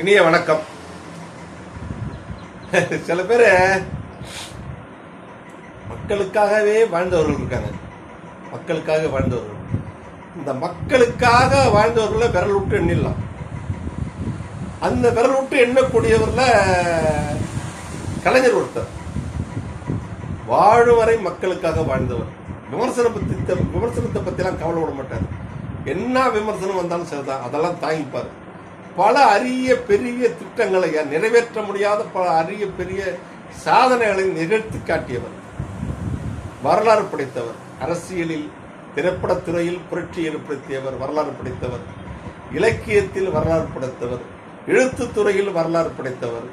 இனிய வணக்கம். சில பேர் மக்களுக்காகவே வாழ்ந்தவர்கள் இருக்காங்க. மக்களுக்காக வாழ்ந்தவர்கள். இந்த மக்களுக்காக வாழ்ந்தவர்களை விரல் விட்டு எண்ணிடலாம். அந்த விரல் விட்டு எண்ணக்கூடியவர்ல கலைஞர் ஒருத்தர். வாழும் வரை மக்களுக்காக வாழ்ந்தவர். விமர்சனம் பத்தி விமர்சனத்தை கவலை கவலைப்பட மாட்டார். என்ன விமர்சனம் வந்தாலும் சரிதான். அதெல்லாம் தாங்கிப்பார். பல அரிய பெரிய திட்டங்களை நிறைவேற்ற முடியாத பல அரிய பெரிய சாதனைகளை நிகழ்த்தி காட்டியவர். வரலாறு படைத்தவர். அரசியலில் திரைப்படத்துறையில் புரட்சி ஏற்படுத்தியவர் வரலாறு படைத்தவர். இலக்கியத்தில் வரலாறு படைத்தவர். எழுத்து துறையில் வரலாறு படைத்தவர்.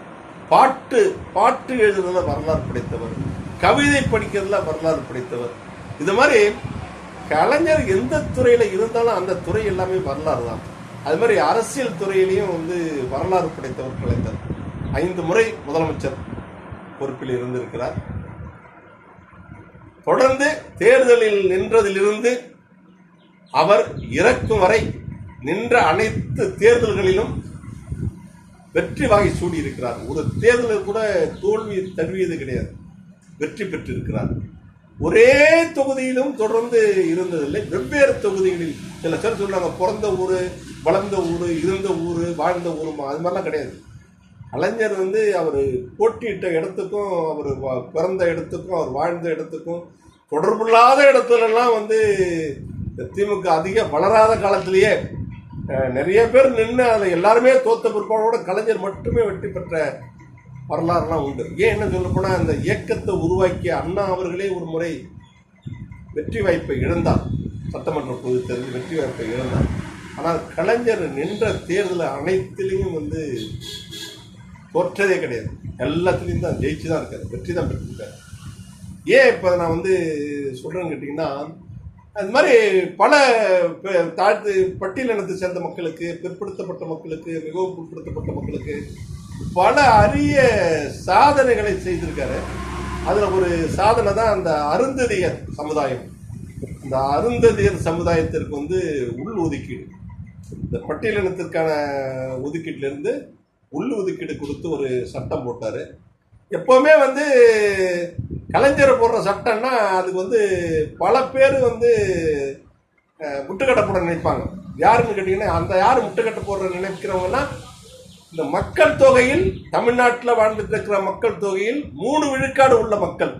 பாட்டு பாட்டு எழுதுறதுல வரலாறு படைத்தவர். கவிதை படிக்கிறதுல வரலாறு படைத்தவர். இது மாதிரி கலைஞர் எந்த துறையில இருந்தாலும் அந்த துறை எல்லாமே வரலாறு தான் அது மாதிரி அரசியல் துறையிலையும் வந்து வரலாறு படைத்தவர் கலைஞர் ஐந்து முறை முதலமைச்சர் பொறுப்பில் இருந்திருக்கிறார். தொடர்ந்து தேர்தலில் நின்றதிலிருந்து அவர் இறக்கும் வரை நின்ற அனைத்து தேர்தல்களிலும் வெற்றி வாகை சூடியிருக்கிறார். ஒரு தேர்தலில் கூட தோல்வி தழுவியது கிடையாது. வெற்றி பெற்றிருக்கிறார். ஒரே தொகுதியிலும் தொடர்ந்து இருந்ததில்லை. வெவ்வேறு தொகுதிகளில் சில பேர் சொல்றாங்க பிறந்த ஊர் வளர்ந்த ஊர் இருந்த ஊர் வாழ்ந்த ஊருமா அது மாதிரிலாம் கிடையாது. கலைஞர் வந்து அவர் போட்டியிட்ட இடத்துக்கும் அவர் பிறந்த இடத்துக்கும் அவர் வாழ்ந்த இடத்துக்கும் தொடர்பில்லாத இடத்துலலாம் வந்து திமுக அதிக வளராத காலத்திலேயே நிறைய பேர் நின்று அதில் எல்லாருமே தோத்த பிற்பாடோட கலைஞர் மட்டுமே வெற்றி பெற்ற வரலாறுலாம் உண்டு. ஏன் என்ன சொல்ல போனால் அந்த இயக்கத்தை உருவாக்கிய அண்ணா அவர்களே ஒரு முறை வெற்றி வாய்ப்பை இழந்தார். சட்டமன்ற பொது தேர்தல் வெற்றி வாய்ப்பை இழந்தார். ஆனால் கலைஞர் நின்ற தேர்தல் அனைத்திலையும் வந்து தோற்றதே கிடையாது. எல்லாத்துலேயும் தான் ஜெயிச்சு தான் இருக்காரு வெற்றி தான் பெற்றிருக்காரு. ஏன் இப்போ நான் வந்து சொல்கிறேன்னு கேட்டிங்கன்னா அது மாதிரி பல தாழ்த்து பட்டியலினத்தை சேர்ந்த மக்களுக்கு பிற்படுத்தப்பட்ட மக்களுக்கு மிகவும் பிற்படுத்தப்பட்ட மக்களுக்கு பல அரிய சாதனைகளை செய்திருக்காரு. அதில் ஒரு சாதனை தான் அந்த அருந்ததியர் சமுதாயம். அந்த அருந்ததியர் சமுதாயத்திற்கு வந்து உள் ஒதுக்கீடு. இந்த பட்டியலினத்திற்கான ஒதுக்கீட்டிலிருந்து உள் ஒதுக்கீடு கொடுத்து ஒரு சட்டம் போட்டார். எப்போவுமே வந்து கலைஞர் போடுற சட்டம்னா அதுக்கு வந்து பல பேர் வந்து முட்டுக்கட்டை போட நினைப்பாங்க. யாருன்னு கேட்டிங்கன்னா அந்த யார் முட்டுக்கட்டை போடுற நினைக்கிறவங்கன்னா இந்த மக்கள் தொகையில் தமிழ்நாட்டில் வாழ்ந்துட்டு இருக்கிற மக்கள் தொகையில் மூணு விழுக்காடு உள்ள மக்கள்.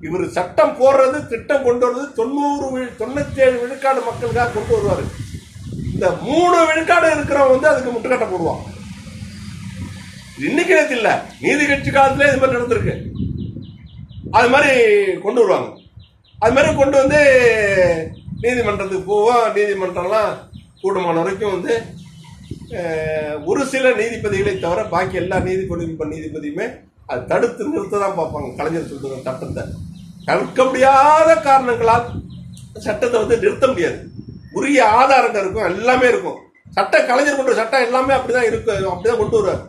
இவர் சட்டம் போடுறது திட்டம் கொண்டு வர்றது தொண்ணூறு விழு- ஏழு விழுக்காடு மக்களுக்காக கொண்டு வருவார். இந்த மூணு விழுக்காடு இருக்கிறவங்க வந்து அதுக்கு முட்டுக்கட்டை போடுவான். இன்னைக்கு நேத்து இல்லை. நீதி கட்சி காலத்துல இது மாதிரி நடந்திருக்கு. அது மாதிரி கொண்டு வருவாங்க. அது மாதிரி கொண்டு வந்து நீதிமன்றத்துக்கு போவோம் நீதிமன்றம்லாம் கூடுமான வரைக்கும் வந்து ஒரு சில நீதிபதிகளை தவிர பாக்கி எல்லா நீதிபதியும் நீதிபதியுமே அதை தடுத்து நிறுத்த தான் பார்ப்பாங்க. கலைஞர் சொல்லுங்க சட்டத்தை தவிர்க்க முடியாத காரணங்களால் சட்டத்தை வந்து நிறுத்த முடியாது. உரிய ஆதாரங்கள் இருக்கும் எல்லாமே இருக்கும். சட்டம் கலைஞர் கொண்ட சட்டம் எல்லாமே அப்படிதான் இருக்கு அப்படிதான் கொண்டு வருவார்.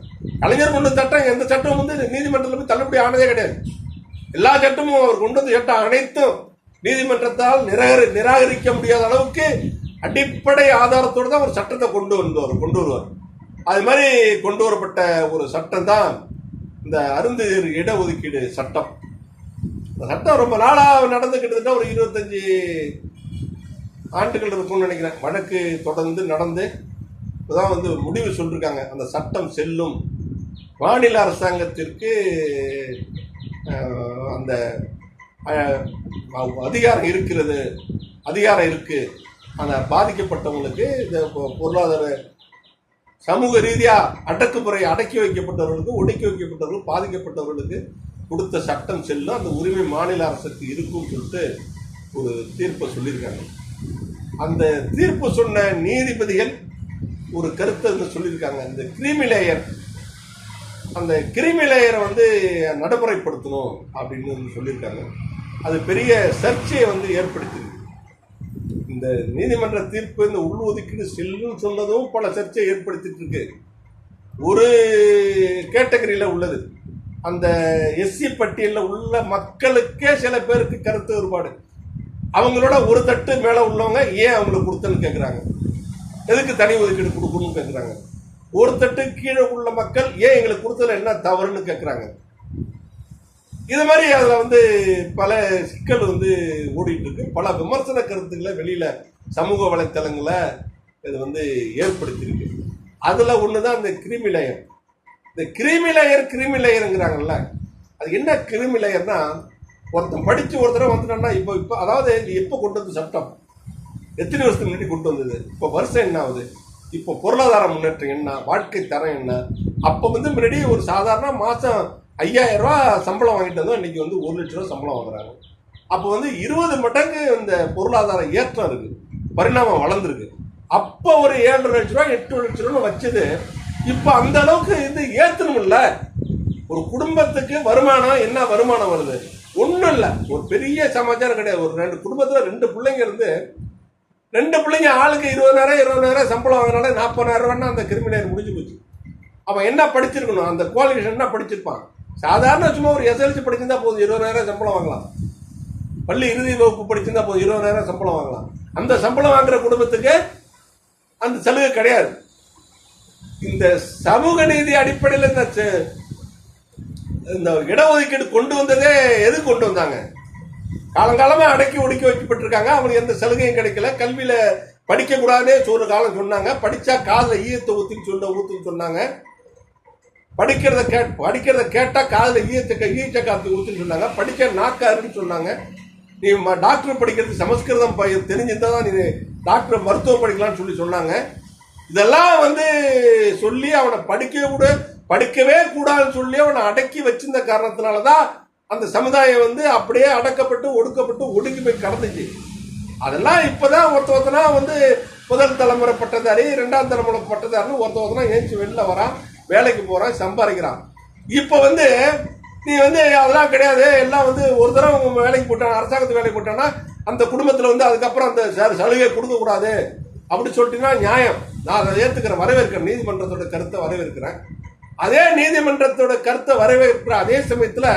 கலைஞர் கொண்ட சட்டம் எந்த சட்டமும் வந்து நீதிமன்றத்தில் போய் தள்ளுபடி ஆனதே கிடையாது. எல்லா சட்டமும் அவர் கொண்டு வந்த சட்டம் அனைத்தும் நீதிமன்றத்தால் நிராகரி நிராகரிக்க முடியாத அளவுக்கு அடிப்படை ஆதாரத்தோடு தான் ஒரு சட்டத்தை கொண்டு வந்தவர் கொண்டு வருவார். அது மாதிரி கொண்டு வரப்பட்ட ஒரு சட்டம் தான் இந்த அருந்து இடஒதுக்கீடு சட்டம். இந்த சட்டம் ரொம்ப நாளாக நடந்து கிட்டத்தட்ட ஒரு இருபத்தஞ்சி ஆண்டுகள் இருக்கும்னு நினைக்கிறேன். வழக்கு தொடர்ந்து நடந்து இப்போதான் வந்து முடிவு சொல்லியிருக்காங்க அந்த சட்டம் செல்லும் மாநில அரசாங்கத்திற்கு அந்த அதிகாரம் இருக்கிறது அதிகாரம் இருக்குது அந்த பாதிக்கப்பட்டவங்களுக்கு இந்த பொ- பொருளாதார சமூக ரீதியாக அடக்குமுறை அடக்கி வைக்கப்பட்டவர்களுக்கு ஒடுக்கி வைக்கப்பட்டவர்களுக்கு பாதிக்கப்பட்டவர்களுக்கு கொடுத்த சட்டம் செல்லும் அந்த உரிமை மாநில அரசுக்கு இருக்கும்னு சொல்லிட்டு ஒரு தீர்ப்பை சொல்லியிருக்காங்க. அந்த தீர்ப்பு சொன்ன நீதிபதிகள் ஒரு கருத்தை வந்து சொல்லியிருக்காங்க. இந்த கிரிமி லேயர் அந்த கிரிமி லேயரை வந்து நடைமுறைப்படுத்தணும் அப்படின்னு வந்து சொல்லியிருக்காங்க. அது பெரிய சர்ச்சையை வந்து ஏற்படுத்தியிருக்கு இந்த நீதிமன்ற தீர்ப்பு இந்த உள்ஒதுக்கீடு செல்லுன்னு சொன்னதும் பல சர்ச்சையை ஏற்படுத்திட்டு இருக்கு. ஒரு கேட்டகரியில் உள்ளது. அந்த எஸ்சி பட்டியலில் உள்ள மக்களுக்கே சில பேருக்கு கருத்து வேறுபாடு. அவங்களோட ஒரு தட்டு மேலே உள்ளவங்க ஏன் அவங்களுக்கு கொடுத்தன்னு கேட்குறாங்க எதுக்கு தனி ஒதுக்கீடு கொடுக்கணும்னு கேட்குறாங்க ஒரு தட்டு கீழே உள்ள மக்கள் ஏன் எங்களுக்கு கொடுத்ததுல என்ன தவறுன்னு கேட்குறாங்க இது மாதிரி அதில் வந்து பல சிக்கல் வந்து ஓடிட்டு இருக்கு. பல விமர்சன கருத்துக்களை வெளியில சமூக வலைத்தளங்களை இது வந்து ஏற்படுத்தியிருக்கு. அதில் ஒன்று தான் இந்த கிருமி லேயர். இந்த கிருமி லேயர் கிருமி லேயருங்கிறாங்கல்ல அது என்ன கிருமி லேயர்னா ஒருத்தன் படித்து ஒருத்தர வந்துட்டான்னா இப்போ இப்போ அதாவது இது எப்போ கொண்டு வந்து சட்டம்? எத்தனை வருஷத்துக்கு முன்னாடி கொண்டு வந்தது? இப்போ வருஷம் என்ன ஆகுது? இப்போ பொருளாதார முன்னேற்றம் என்ன? வாழ்க்கை தரம் என்ன? அப்போ வந்து முன்னாடி ஒரு சாதாரண மாதம் ஐயாயிரம் ரூபா சம்பளம் வாங்கிட்டு வந்தோம். இன்னைக்கு வந்து ஒரு லட்ச ரூபா சம்பளம் வாங்குறாங்க. அப்போ வந்து இருபது மடங்கு இந்த பொருளாதார ஏற்றம் இருக்குது பரிணாமம் வளர்ந்துருக்கு. அப்போ ஒரு ஏழரை லட்ச ரூபா எட்டு லட்ச ரூபா வச்சது. இப்போ அந்த அளவுக்கு இது ஏற்றணும்ல ஒரு குடும்பத்துக்கு வருமானம் என்ன வருமானம் வருது? ஒன்றும் இல்லை. ஒரு பெரிய சமாச்சாரம் கிடையாது. ஒரு ரெண்டு குடும்பத்தில் ரெண்டு பிள்ளைங்க இருந்து ரெண்டு பிள்ளைங்க ஆளுக்கு இருபதாயிரம் இருபதாயிரம் சம்பளம் வாங்கினாலே நாற்பதாயிரம் ரூபான்னா அந்த கிரிமினல் முடிஞ்சு போச்சு. அவன் என்ன படிச்சிருக்கணும்? அந்த குவாலிஃபிகேஷன் என்ன படிச்சிருப்பான்? சாதாரண சும்மா ஒரு எஸ்எல்சி படிச்சிருந்தா போதும். இருபதாயிரம் சம்பளம் வாங்கலாம். பள்ளி இறுதி வகுப்பு படிச்சிருந்தா போதும். இருபதாயிரம் சம்பளம் வாங்கலாம். அந்த சம்பளம் வாங்குற குடும்பத்துக்கு அந்த சலுகை கிடையாது. இந்த சமூக நீதி அடிப்படையில் இந்த இந்த இடஒதுக்கீடு கொண்டு வந்ததே எது கொண்டு வந்தாங்க? காலங்காலமாக அடக்கி ஒடுக்கி வைக்கப்பட்டிருக்காங்க. அவங்களுக்கு எந்த சலுகையும் கிடைக்கல. கல்வியில் படிக்க கூடாதுன்னே ஒரு காலம் சொன்னாங்க. படித்தா காதில் ஈயத்தை ஊத்தின்னு சொல்ல ஊற்றுன்னு சொன்னாங்க. படிக்கிறத கே படிக்கிறத கேட்டால் காதில் ஈயத்தை ஈயச்ச காத்து ஊற்றுன்னு சொன்னாங்க. படிக்க நாக்காருன்னு சொன்னாங்க. நீ டாக்டர் படிக்கிறது சமஸ்கிருதம் ப- தெரிஞ்சிருந்தால் தான் நீ டாக்டர் மருத்துவம் படிக்கலாம்னு சொல்லி சொன்னாங்க. இதெல்லாம் வந்து சொல்லி அவனை படிக்கவே கூட படிக்கவே கூடாதுன்னு சொல்லி அவனை அடக்கி வச்சிருந்த காரணத்தினால தான் அந்த சமுதாயம் வந்து அப்படியே அடக்கப்பட்டு ஒடுக்கப்பட்டு ஒடுக்கி போய் கடந்துச்சு. அதெல்லாம் இப்போதான் ஒருத்த ஒருத்தனா வந்து முதல் தலைமுறை பட்டதாரி ரெண்டாம் தலைமுறை பட்டதாரின்னு ஒருத்த ஒருத்தனா ஏஞ்சி வெளில வரான் வேலைக்கு போகிறான் சம்பாதிக்கிறான். இப்போ வந்து நீ வந்து அதெல்லாம் கிடையாது. எல்லாம் வந்து ஒரு தடவை வேலைக்கு போட்டான் அரசாங்கத்து வேலைக்கு போட்டான்னா அந்த குடும்பத்தில் வந்து அதுக்கப்புறம் அந்த ச- சலுகை கொடுக்கக்கூடாது அப்படின்னு அப்படி சொல்லிட்டீங்கன்னா நியாயம். நான் அதை ஏற்றுக்கிறேன் வரவேற்கிறேன் நீதிமன்றத்தோட கருத்தை வரவேற்கிறேன். அதே நீதிமன்றத்தோட கருத்தை வரவேற்கிற அதே சமயத்துல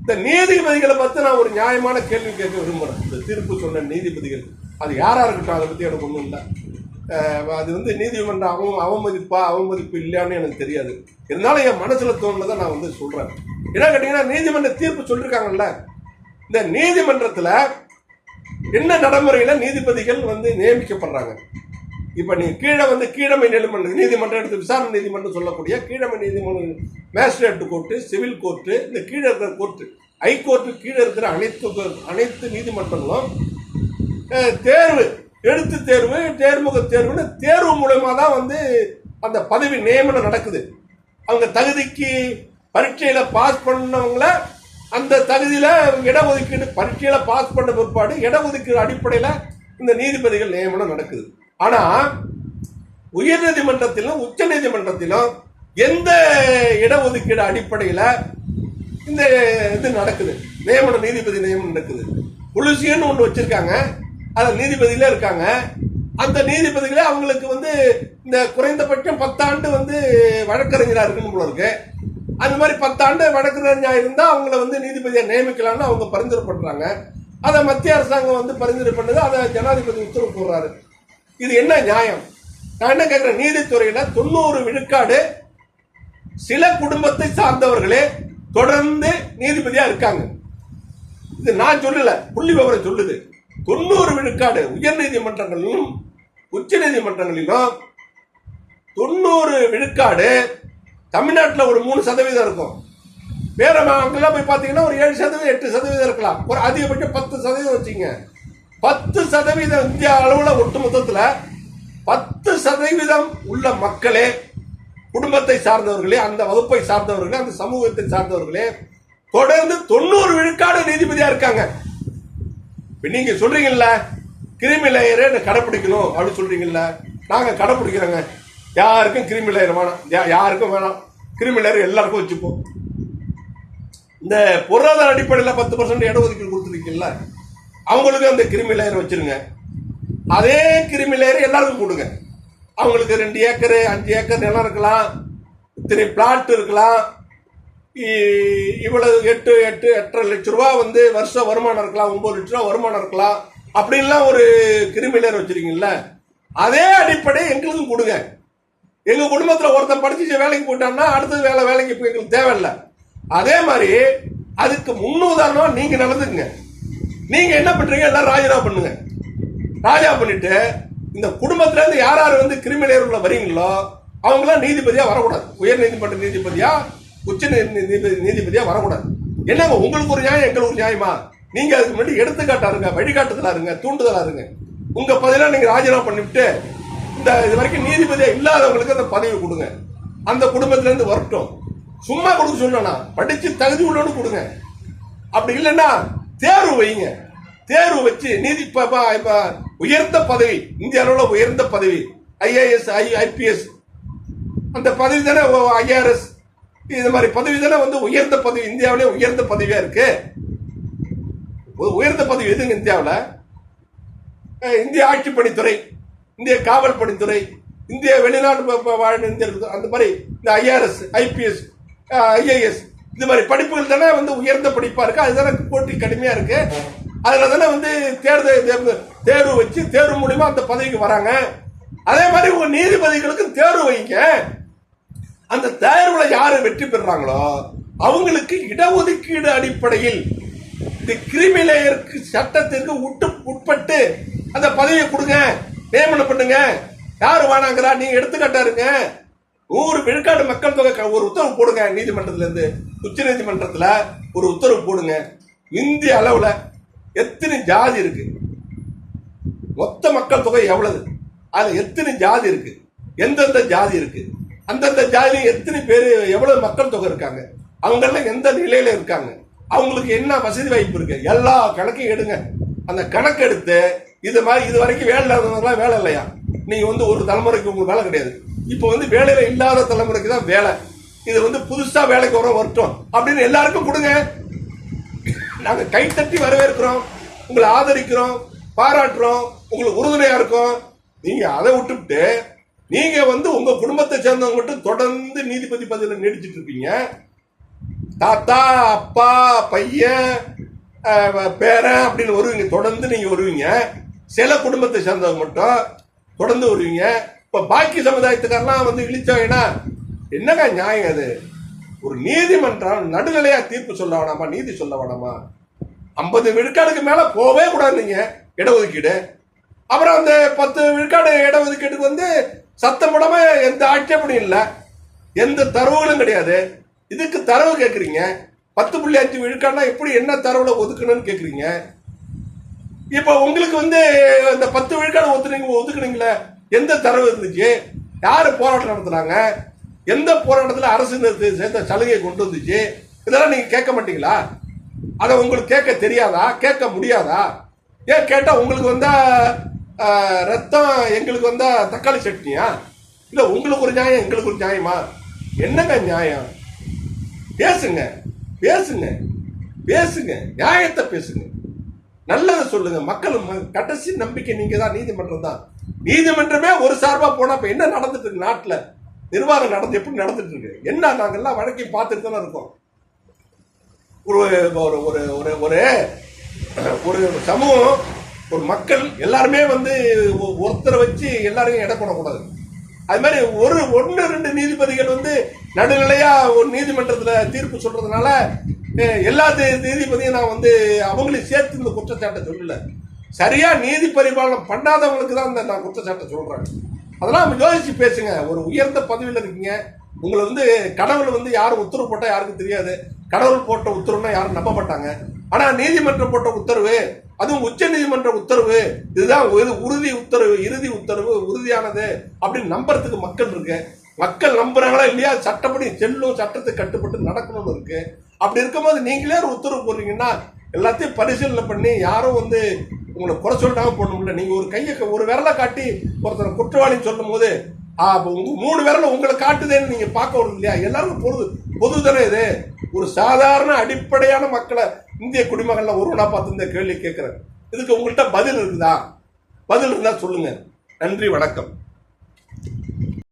இந்த நீதிபதிகளை பார்த்து நான் ஒரு நியாயமான கேள்வி கேட்க விரும்புகிறேன் இந்த தீர்ப்பு சொன்ன நீதிபதிகள். அது யாரா இருக்கட்டும் அதை பத்தி எனக்கு ஒன்றும் இல்லை. அது வந்து நீதிமன்றம் அவ அவமதிப்பா அவமதிப்பு இல்லையான்னு எனக்கு தெரியாது. இருந்தாலும் என் மனசுல தோணுனதை நான் வந்து சொல்றேன். என்ன கேட்டீங்கன்னா நீதிமன்ற தீர்ப்பு சொல்லியிருக்காங்கல்ல இந்த நீதிமன்றத்துல என்ன நடைமுறையில நீதிபதிகள் வந்து நியமிக்கப்படுறாங்க? இப்ப நீ கீழே வந்து கீழமை நீதிமன்ற நீதிமன்றம் எடுத்து விசாரணை நீதிமன்றம் சொல்லக்கூடிய கீழமை நீதிமன்றம் மேஜிஸ்ட்ரேட் கோர்ட்டு சிவில் கோர்ட்டு இந்த கீழே இருக்கிற கோர்ட்டு ஹைகோர்ட்டு கீழே இருக்கிற அனைத்து அனைத்து நீதிமன்றங்களும் தேர்வு எழுத்து தேர்வு தேர்முக தேர்வுன்னு தேர்வு மூலயமா தான் வந்து அந்த பதவி நியமனம் நடக்குது. அவங்க தகுதிக்கு பரீட்சையில் பாஸ் பண்ணவங்கள அந்த தகுதியில் இடஒதுக்கீடு பரீட்சையில் பாஸ் பண்ண பிற்பாடு இடஒதுக்கீடு அடிப்படையில் இந்த நீதிபதிகள் நியமனம் நடக்குது. ஆனா உயர் நீதிமன்றத்திலும் உச்ச நீதிமன்றத்திலும் எந்த இடஒதுக்கீடு அடிப்படையில இந்த இது நடக்குது? நியமன நீதிபதி நியமனம் நடக்குது. புலிசியன்னு ஒன்று வச்சிருக்காங்க. அதில் நீதிபதியில இருக்காங்க. அந்த நீதிபதிகளே அவங்களுக்கு வந்து இந்த குறைந்தபட்சம் பத்தாண்டு வந்து வழக்கறிஞராக இருக்கணும் போல இருக்கு. அந்த மாதிரி பத்தாண்டு வழக்கறிஞராக இருந்தால் அவங்கள வந்து நீதிபதியை நியமிக்கலாம்னு அவங்க பரிந்துரை பண்றாங்க அதை மத்திய அரசாங்கம் வந்து பரிந்துரை பண்ணுது. அதை ஜனாதிபதி உத்தரவு போடுறாரு. இது என்ன நியாயம்? நான் என்ன கேட்கிறேன்? நீதித்துறையில தொண்ணூறு விழுக்காடு சில குடும்பத்தை சார்ந்தவர்களே தொடர்ந்து நீதிபதியா இருக்காங்க. இது நான் சொல்லல புள்ளி விவரம் சொல்லுது. தொண்ணூறு விழுக்காடு உயர் நீதிமன்றங்களிலும் உச்ச நீதிமன்றங்களிலும் தொண்ணூறு விழுக்காடு தமிழ்நாட்டில் ஒரு மூணு சதவீதம் இருக்கும். வேற அங்கெல்லாம் போய் பார்த்தீங்கன்னா ஒரு ஏழு சதவீதம் எட்டு சதவீதம் இருக்கலாம். ஒரு அதிகபட்சம் பத்து சதவீதம் வச்சுங்க. பத்து சதவீதம் இந்தியா அளவில் ஒட்டுமொத்தத்தில் பத்து சதவீதம் உள்ள மக்களே குடும்பத்தை சார்ந்தவர்களே அந்த வகுப்பை சார்ந்தவர்களே அந்த சமூகத்தை சார்ந்தவர்களே தொடர்ந்து தொண்ணூறு விழுக்காடு நீதிபதியா இருக்காங்க. நீங்க சொல்றீங்கல்ல கிருமி லேயரை கடைப்பிடிக்கணும் அப்படின்னு சொல்றீங்கல்ல நாங்க கடைப்பிடிக்கிறோங்க. யாருக்கும் கிருமி லேயர் வேணாம். யா- யாருக்கும் வேணாம். கிருமி லேயர் எல்லாருக்கும் வச்சுப்போம். இந்த பொருளாதார அடிப்படையில் பத்து பர்சன்ட் இடஒதுக்கீடு கொடுத்துருக்கீங்கல்ல அவங்களுக்கு அந்த கிருமி லேயர் வச்சிருங்க. அதே கிருமி லேயர் எல்லாருக்கும் கொடுங்க. அவங்களுக்கு ரெண்டு ஏக்கர் அஞ்சு ஏக்கர் நிலம் இருக்கலாம். இத்தனை பிளாட் இருக்கலாம். இவ்வளவு எட்டு எட்டு எட்டரை லட்ச ரூபா வந்து வருஷம் வருமானம் இருக்கலாம். ஒன்பது லட்ச ரூபா வருமானம் இருக்கலாம். அப்படின்லாம் ஒரு கிருமி லேயர் வச்சிருக்கீங்கல்ல. அதே அடிப்படை எங்களுக்கும் கொடுங்க. எங்க குடும்பத்தில் ஒருத்தன் படிச்சு வேலைக்கு போயிட்டான்னா அடுத்தது வேலை வேலைக்கு போய் எங்களுக்கு தேவையில்லை. அதே மாதிரி அதுக்கு முன்னுதாரணமா நீங்க நடந்துக்குங்க. நீங்க என்ன பண்றீங்க? எல்லாம் ராஜினாமா பண்ணுங்க. ராஜா பண்ணிட்டு இந்த குடும்பத்துல இருந்து யார் யார் வந்து கிரிமினல் வரீங்களோ அவங்களாம் நீதிபதியா வரக்கூடாது. உயர் நீதிமன்ற நீதிபதியா உச்ச நீ- நீதிபதியா வரக்கூடாது. என்னங்க உங்களுக்கு ஒரு நியாயம் எங்களுக்கு ஒரு நியாயமா? நீங்க அதுக்கு முன்னாடி எடுத்துக்காட்டா இருங்க வழிகாட்டுதலா இருங்க தூண்டுதலா இருங்க. உங்க பதிலாக நீங்க ராஜினாமா பண்ணிவிட்டு இந்த இது வரைக்கும் நீதிபதியா இல்லாதவங்களுக்கு அந்த பதவி கொடுங்க. அந்த குடும்பத்துல இருந்து வரட்டும். சும்மா கொடுக்க சொல்லணும் படிச்சு தகுதி உள்ளோன்னு கொடுங்க. அப்படி இல்லைன்னா தேர்வு வைங்க தேர்வு வச்சு நீதி உயர்ந்த பதவி இந்திய அளவுல உயர்ந்த பதவி ஐஏஎஸ் ஐ ஐபிஎஸ் அந்த பதவி தானே ஐஆர்எஸ் இது மாதிரி பதவி தானே வந்து உயர்ந்த பதவி இந்தியாவிலே உயர்ந்த பதவியா இருக்கு? உயர்ந்த பதவி எதுங்க இந்தியாவில்? இந்திய ஆட்சி பணித்துறை இந்திய காவல் பணித்துறை இந்திய வெளிநாடு ப- வாழ் இந்தியர்கள் அந்த மாதிரி இந்த ஐஆர்எஸ் ஐபிஎஸ் ஐஏஎஸ் இது மாதிரி படிப்புகள் தானே வந்து உயர்ந்த படிப்பா இருக்கு. அதுதானே போட்டி கடுமையா இருக்கு. அதில் தானே வந்து தேர்தல் தேர்வு- தேர்வு வச்சு தேர்வு மூலியமா அந்த பதவிக்கு வராங்க. அதே மாதிரி உங்க நீதிபதிகளுக்கு தேர்வு வைங்க. அந்த தேர்வுல யாரு வெற்றி பெறுறாங்களோ அவங்களுக்கு இடஒதுக்கீடு அடிப்படையில் இந்த கிரிமிலேயருக்கு சட்டத்திற்கு உட்டு உட்பட்டு அந்த பதவியை கொடுங்க. நியமனம் பண்ணுங்க. யாரு வேணாங்கிறா நீங்க எடுத்துக்காட்டா இருங்க. நூறு விழுக்காடு மக்கள் தொகை ஒரு உத்தரவு போடுங்க நீதிமன்றத்துல இருந்து உச்ச நீதிமன்றத்தில் ஒரு உத்தரவு போடுங்க. இந்திய அளவில் எத்தனை ஜாதி இருக்கு? மொத்த மக்கள் தொகை எவ்வளவு? அதில் எத்தனை ஜாதி இருக்கு? எந்தெந்த ஜாதி இருக்கு? அந்தந்த ஜாதி எத்தனை பேர் எவ்வளவு மக்கள் தொகை இருக்காங்க? அவங்கெல்லாம் எந்த நிலையில இருக்காங்க? அவங்களுக்கு என்ன வசதி வாய்ப்பு இருக்கு? எல்லா கணக்கையும் எடுங்க. அந்த கணக்கு எடுத்து இது மாதிரி இது வரைக்கும் வேலை இல்லாதவங்கலாம் வேலை இல்லையா? நீங்க வந்து ஒரு தலைமுறைக்கு உங்களுக்கு வேலை கிடையாது. இப்போ வந்து வேலையில இல்லாத தலைமுறைக்கு தான் வேலை. இது வந்து புதுசா வேலைக்கு வர வரட்டும். அப்படின்னு எல்லாருக்கும் கொடுங்க. நாங்க கைத்தட்டி வரவேற்கிறோம். உங்களை ஆதரிக்கிறோம். பாராட்டுறோம். உங்களுக்கு உறுதுணையா இருக்கோம். நீங்க அதை விட்டுவிட்டு நீங்க வந்து உங்க குடும்பத்தை சேர்ந்தவங்க மட்டும் தொடர்ந்து நீதிபதி பதவியில் நீடிச்சிட்டு இருப்பீங்க தாத்தா அப்பா பையன் பேரன் அப்படின்னு வருவீங்க. தொடர்ந்து நீங்க வருவீங்க. சில குடும்பத்தை சேர்ந்தவங்க மட்டும் தொடர்ந்து வருவீங்க. இப்ப பாக்கி சமுதாயத்துக்காரெல்லாம் வந்து இழிச்சாங்கன்னா என்னங்க நியாயம் அது? ஒரு நீதிமன்றம் நடுநிலையா தீர்ப்பு சொல்ல வேணாமா? நீதி சொல்ல வேணாமா? ஐம்பது விழுக்காடுக்கு மேல போவே கூடாது நீங்க இடஒதுக்கீடு. அப்புறம் அந்த பத்து விழுக்காடு இடஒதுக்கீடுக்கு வந்து சத்தம் போடாம எந்த ஆட்சேபனையும் இல்லை. எந்த தரவுகளும் கிடையாது. இதுக்கு தரவு கேட்குறீங்க பத்து புள்ளி அஞ்சு விழுக்காடுனா எப்படி என்ன தரவுல ஒதுக்கணும்னு கேட்குறீங்க இப்போ உங்களுக்கு வந்து இந்த பத்து விழுக்காடு ஒத்துனீங்க ஒதுக்குனீங்களே எந்த தரவு இருந்துச்சு? யார் போராட்டம் நடத்துனாங்க? எந்த போராட்டத்தில் அரசு சேர்ந்த சலுகையை கொண்டு வந்துச்சு? இதெல்லாம் நீங்க கேட்க மாட்டீங்களா? அதை உங்களுக்கு கேட்க தெரியாதா? கேட்க முடியாதா? ஏன் கேட்டா உங்களுக்கு வந்தா ரத்தம் எங்களுக்கு வந்தா தக்காளி சட்னியா? இல்ல உங்களுக்கு ஒரு நியாயம் எங்களுக்கு ஒரு நியாயமா? என்னங்க நியாயம்? பேசுங்க பேசுங்க பேசுங்க நியாயத்தை பேசுங்க. நல்லதை சொல்லுங்க. மக்கள் ம- கடைசி நம்பிக்கை நீங்க தான் நீதிமன்றம் தான். நீதிமன்றமே ஒரு சார்பா போனா இப்ப என்ன நடந்துட்டு இருக்கு நாட்டுல? நிர்வாகம் நடந்து எப்படி நடந்துட்டு இருக்கு என்ன நாங்கள்லாம் வழக்கையும் பார்த்துட்டு தானே இருக்கோம்? ஒரு ஒரு ஒரு ஒரு ஒரு ஒரு சமூகம் ஒரு மக்கள் எல்லாருமே வந்து ஒ- ஒருத்தரை வச்சு எல்லாரையும் எடை போடக்கூடாது. அது மாதிரி ஒரு ஒன்று ரெண்டு நீதிபதிகள் வந்து நடுநிலையா ஒரு நீதிமன்றத்தில் தீர்ப்பு சொல்றதுனால எல்லா நீதிபதியும் நான் வந்து அவங்களையும் சேர்த்து இந்த குற்றச்சாட்டை சொல்லல. சரியா நீதி பரிபாலனம் பண்ணாதவங்களுக்கு தான் இந்த நான் குற்றச்சாட்டை சொல்றேன். அதெல்லாம் யோசிச்சு பேசுங்க. ஒரு உயர்ந்த பதவியில் இருக்கீங்க. உங்களை வந்து கடவுள் வந்து யாரும் உத்தரவு போட்டால் யாருக்கும் தெரியாது. கடவுள் போட்ட உத்தரவுனா யாரும் நம்ப மாட்டாங்க. ஆனால் நீதிமன்றம் போட்ட உத்தரவு அதுவும் உச்ச நீதிமன்ற உத்தரவு இதுதான் ஒரு உறுதி உத்தரவு இறுதி உத்தரவு உறுதியானது அப்படின்னு நம்புறதுக்கு மக்கள் இருக்கு. மக்கள் நம்புறாங்களா இல்லையா? சட்டப்படி செல்லும் சட்டத்துக்கு கட்டுப்பட்டு நடக்கணும்னு இருக்கு. அப்படி இருக்கும்போது நீங்களே ஒரு உத்தரவு போடுறீங்கன்னா எல்லாத்தையும் பரிசீலனை பண்ணி யாரும் வந்து உங்களை குறை சொல்லிட்டாங்க போடணும்ல நீங்கள் ஒரு கையை ஒரு விரலை காட்டி ஒருத்தரை குற்றவாளின்னு சொல்லும் போது உங்கள் மூணு விரல உங்களை காட்டுதேன்னு நீங்கள் பார்க்க வரணும் இல்லையா? எல்லாருக்கும் பொது பொது தானே இது? ஒரு சாதாரண அடிப்படையான மக்களை இந்திய குடிமகன்ல ஒருவனா பார்த்து இந்த கேள்வி கேட்குறேன். இதுக்கு உங்கள்கிட்ட பதில் இருக்குதா? பதில் இருந்தால் சொல்லுங்கள் நன்றி வணக்கம்.